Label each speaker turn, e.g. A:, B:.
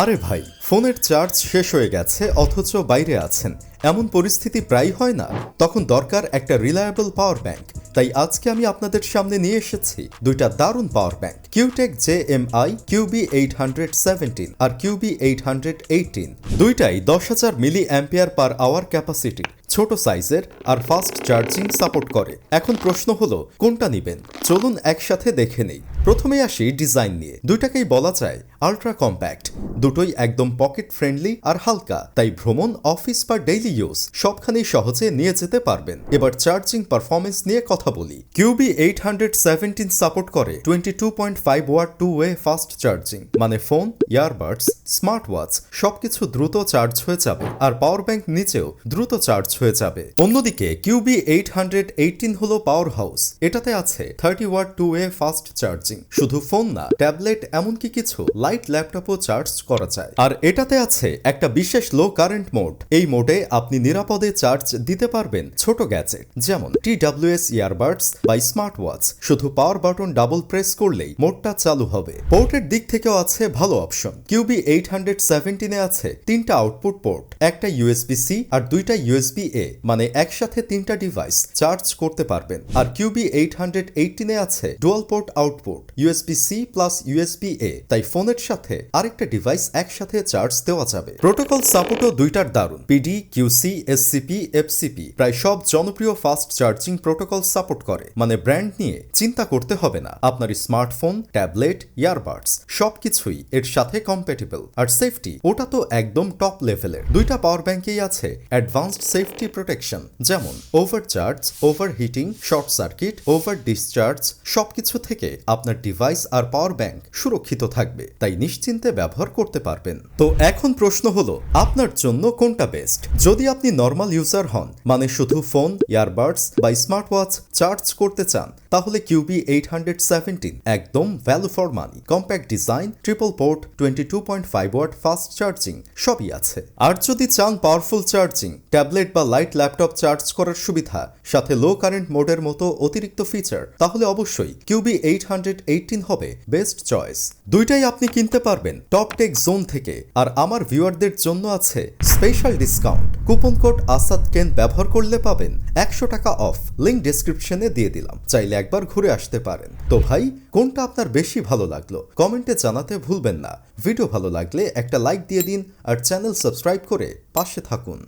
A: আরে ভাই, ফোনের চার্জ শেষ হয়ে গেছে, অথচ বাইরে আছেন। এমন পরিস্থিতি প্রায় হয় না। তখন দরকার একটা রিলায়েবল পাওয়ার ব্যাংক তাই আজকে আমি আপনাদের সামনে নিয়ে এসেছি দুইটা দারুণ power bank QTech J M I QB eight hundred seventeen R QB eight hundred eighteen দুইটাই দশ হাজার milliampere per hour capacity ছোট সাইজের আর ফাস্ট চার্জিং সাপোর্ট করে। এখন প্রশ্ন হলো, কোনটা নিবেন? চলুন একসাথে দেখে নেই। প্রথমে আসি ডিজাইন নিয়ে। দুইটাকেই বলা যায় আলট্রা কম্প্যাক্ট দুটোই একদম পকেট ফ্রেন্ডলি আর হালকা। তাই ভ্রমণ অফিস বা ডেইলি ইউজ সবখানেই সহজে নিয়ে যেতে পারবেন। এবার চার্জিং পারফরমেন্স নিয়ে কথা বলি। QB eight hundred seventeen support করে twenty two point five watt two way fast charging মানে ফোন ইয়ারবাডস স্মার্ট ওয়াচ সবকিছু দ্রুত চার্জ হয়ে যাবে। আর পাওয়ার ব্যাংক নিচেও দ্রুত চার্জ হয়ে যাবে। অন্যদিকে, কিউবি এইট হান্ড্রেড এইটিন হল পাওয়ার হাউস এটাতে আছে thirty watt two way fast charging. শুধু ফোন না, ট্যাবলেট, এমনকি কিছু লাইট ল্যাপটপও চার্জ করা যায়। আর এটাতে আছে একটা বিশেষ লো কারেন্ট মোড এই মোডে আপনি নিরাপদে চার্জ দিতে পারবেন ছোট গ্যাজেট যেমন টি ডাব্লিউএস ইয়ারবাডস বা স্মার্ট ওয়াচ শুধু পাওয়ার বাটন ডাবল প্রেস করলেই মোডটা চালু হবে। পোর্টের দিক থেকেও আছে ভালো অপশন কিউবি এইট হান্ড্রেড সেভেন্টিনে আছে তিনটা আউটপুট পোর্ট একটা ইউএসবি সি আর দুইটা ইউএসবি এ মানে একসাথে তিনটা ডিভাইস চার্জ করতে পারবেন। আর কিউবি এইট হান্ড্রেড এইটিনে আছে dual port output USB C plus USB A তাই ফোনের সাথে আরেকটা ডিভাইস একসাথে চার্জ দেওয়া যাবে। প্রোটোকল সাপোর্টও দুইটার দারুণ পিডি কিউসি এসসিপি এফসিপি প্রায় সব জনপ্রিয় ফাস্ট চার্জিং প্রোটোকল সাপোর্ট করে। মানে ব্র্যান্ড নিয়ে চিন্তা করতে হবে না। আপনার স্মার্টফোন ট্যাবলেট ইয়ারবাডস সবকিছুই এর সাথে কম্প্যাটেবল আর সেফটি ওটা তো একদম টপ লেভেলের দুইটা পাওয়ার ব্যাংকেই আছে অ্যাডভান্সড সেফটি প্রোটেকশন যেমন overcharge overheating short circuit overdischarge সবকিছু থেকে আপনার ডিভাইস আর পাওয়ার ব্যাংক সুরক্ষিত থাকবে, তাই নিশ্চিন্তে ব্যবহার করতে পারবেন। তো এখন প্রশ্ন হলো, আপনার জন্য কোনটা বেস্ট যদি আপনি নর্মাল ইউজার হন মানে শুধু ফোন ইয়ারবাডস বা স্মার্ট ওয়াচ চার্জ করতে চান, তাহলে কিউবি এইট হান্ড্রেড সেভেন্টিন একদম value for money compact design triple port twenty two point five watt fast charging সবই আছে। আর যদি চান পাওয়ারফুল চার্জিং ট্যাবলেট বা লাইট ল্যাপটপ চার্জ করার সুবিধা, সাথে লো কারেন্ট মোডের মতো অতিরিক্ত ফিচার তাহলে অবশ্যই কিউবি এইট হান্ড্রেড এইটিন হবে বেস্ট চয়েস দুইটাই আপনি কিনতে পারবেন টপ টেক জোন থেকে, আর আমার ভিউয়ারদের জন্য আছে special discount coupon code Asad কেন ব্যবহার করলে পাবেন একশো টাকা অফ লিঙ্ক ডেসক্রিপশনে দিয়ে দিলাম, চাইলে একবার ঘুরে আসতে পারেন। তো ভাই, কোনটা আপনার বেশি ভালো লাগল? কমেন্টে জানাতে ভুলবেন না। ভিডিও ভালো লাগলে একটা লাইক দিয়ে দিন, আর চ্যানেল সাবস্ক্রাইব করে পাশে থাকুন।